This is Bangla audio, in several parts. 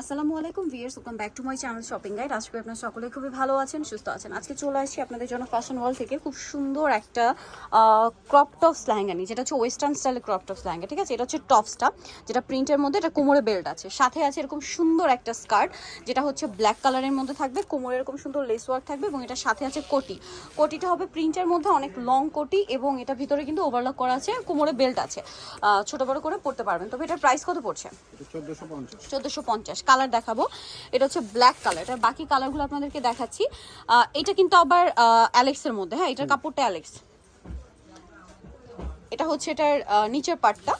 আসসালামু আলাইকুম viewers welcome back to my channel shopping guide আজকে আপনারা সকলে খুবই ভালো আছেন সুস্থ আছেন। আজকে চলে আসছি আপনাদের জন্য ফ্যাশন ওয়ার্ল্ড থেকে খুব সুন্দর একটা ক্রপ টপস লেহেঙ্গা নিয়ে যেটা হচ্ছে ওয়েস্টার্ন স্টাইলের ক্রপ টপস লেহেঙ্গা ঠিক আছে? এটা হচ্ছে টপসটা যেটা প্রিন্টের মধ্যে এটা কোমরে বেল্ট আছে। সাথে আছে এরকম সুন্দর একটা স্কার্ট যেটা হচ্ছে ব্ল্যাক কালারের মধ্যে থাকবে কোমরে এরকম সুন্দর লেস ওয়ার্ক থাকবে এবং এটা সাথে আছে কোটি। কোটিটা হবে প্রিন্টের মধ্যে অনেক লং কোটি এবং এটা ভিতরে কিন্তু ওভারলক করা আছে কোমরে বেল্ট আছে। ছোট বড় করে পড়তে পারবেন। তবে এটার প্রাইস কত পড়ছে? চোদ্দোশো পঞ্চাশ। কালার দেখাবো। এটা হচ্ছে ব্ল্যাক কালার এটার বাকি কালারগুলো আপনাদেরকে দেখাচ্ছি। এটা কিন্তু আবার অ্যালেক্সের মধ্যে। হ্যাঁ এটার কাপড়টা অ্যালেক্স এটা হচ্ছে এটার নিচের পার্টটা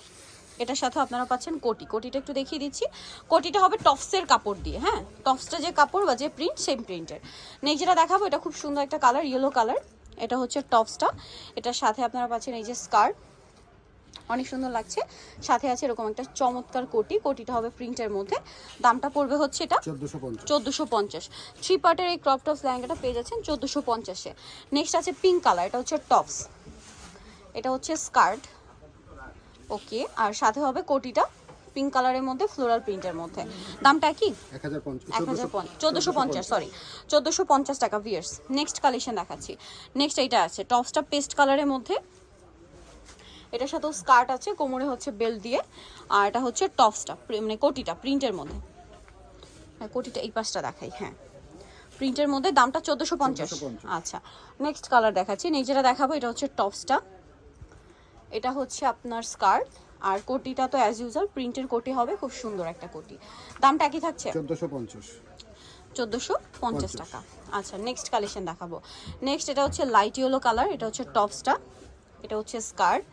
এটার সাথে আপনারা পাচ্ছেন কোটি। কোটিটা একটু দেখিয়ে দিচ্ছি। কোটিটা হবে টপসের কাপড় দিয়ে। হ্যাঁ টপসটা যে কাপড় বা যে প্রিন্ট সেম প্রিন্টের নেক্সট যেটা দেখাবো এটা খুব সুন্দর একটা কালার ইয়েলো কালার এটা হচ্ছে টপসটা এটার সাথে আপনারা পাচ্ছেন এই যে স্কার্ট অনেক সুন্দর লাগছে। সাথে আছে এরকম একটা চমৎকার কোটি। কোটিটা হবে প্রিন্টের মধ্যে। দামটা পড়বে হচ্ছে এটা চোদ্দোশো পঞ্চাশ। থ্রি পার্টের এই ক্রপ টপস লেহেঙ্গাটা পেয়ে যাচ্ছেন চোদ্দোশো পঞ্চাশে। নেক্সট আছে পিঙ্ক কালার এটা হচ্ছে টপস এটা হচ্ছে স্কার্ট ওকে আর সাথে হবে কোটিটা পিঙ্ক কালারের মধ্যে ফ্লোরাল প্রিন্টের মধ্যে। দামটা কি? এক হাজার পঞ্চাশ। এক হাজার চোদ্দোশো পঞ্চাশ সরি চোদ্দোশো পঞ্চাশ। টাকা ভিয়ার্স নেক্সট কালেকশন দেখাচ্ছি। নেক্সট এইটা আছে টপসটা পেস্ট কালারের মধ্যে। এটার সাথেও স্কার্ট আছে কোমরে হচ্ছে বেল্ট দিয়ে আর এটা হচ্ছে টপসটা মানে কোটিটা প্রিন্টের মধ্যে। হ্যাঁ কোটিটা এই পাশটা দেখাই হ্যাঁ। প্রিন্টের মধ্যে দামটা চোদ্দোশো পঞ্চাশ। 1450 আচ্ছা নেক্সট কালার দেখাচ্ছি যেটা দেখাবো এটা হচ্ছে টপসটা। এটা হচ্ছে আপনার স্কার্ট আর কোটিটা তো অ্যাজ ইউজাল প্রিন্টের কোটি হবে খুব সুন্দর একটা কোটি। দামটা কি থাকছে? চোদ্দোশো পঞ্চাশ। চোদ্দোশো পঞ্চাশ টাকা। আচ্ছা নেক্সট কালেকশন দেখাবো। নেক্সট এটা হচ্ছে লাইট ইয়েলো কালার এটা হচ্ছে টপসটা। এটা হচ্ছে স্কার্ট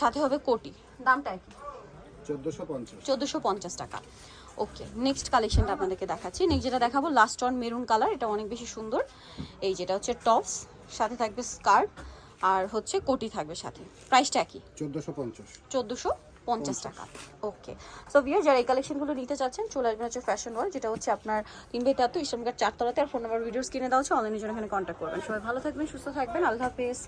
সাথে হবে কোটি। দামটা কি চোদ্দোশো পঞ্চাশ। টাকা। ওকে নেক্সট কালেকশনটা আপনাদেরকে দেখাচ্ছি। নেক্সট যেটা দেখাবো লাস্ট অন মেরুন কালার এটা অনেক বেশি সুন্দর। এই যেটা হচ্ছে টপস সাথে থাকবে স্কার্ট আর হচ্ছে কোটি থাকবে সাথে। প্রাইসটা একই। চোদ্দোশো পঞ্চাশ। চোদ্দোশো পঞ্চাশ টাকা। ওকে সো বিয়ার যারা এই কালেকশনগুলো নিতে চাচ্ছেন চলে আসবেন হচ্ছে ফ্যাশন ওয়ার্ল্ড যেটা হচ্ছে আপনার তিন বাই তেহাত্তর ইসলামঘাট চারতলাতে আর ফোন নাম্বার ভিডিওস কিনে দেওয়া হচ্ছে অনলাইনের জন্য এখানে কন্ট্যাক্ট করবেন। সবাই ভালো থাকবেন সুস্থ থাকবেন আল্লাহ হাফেজ।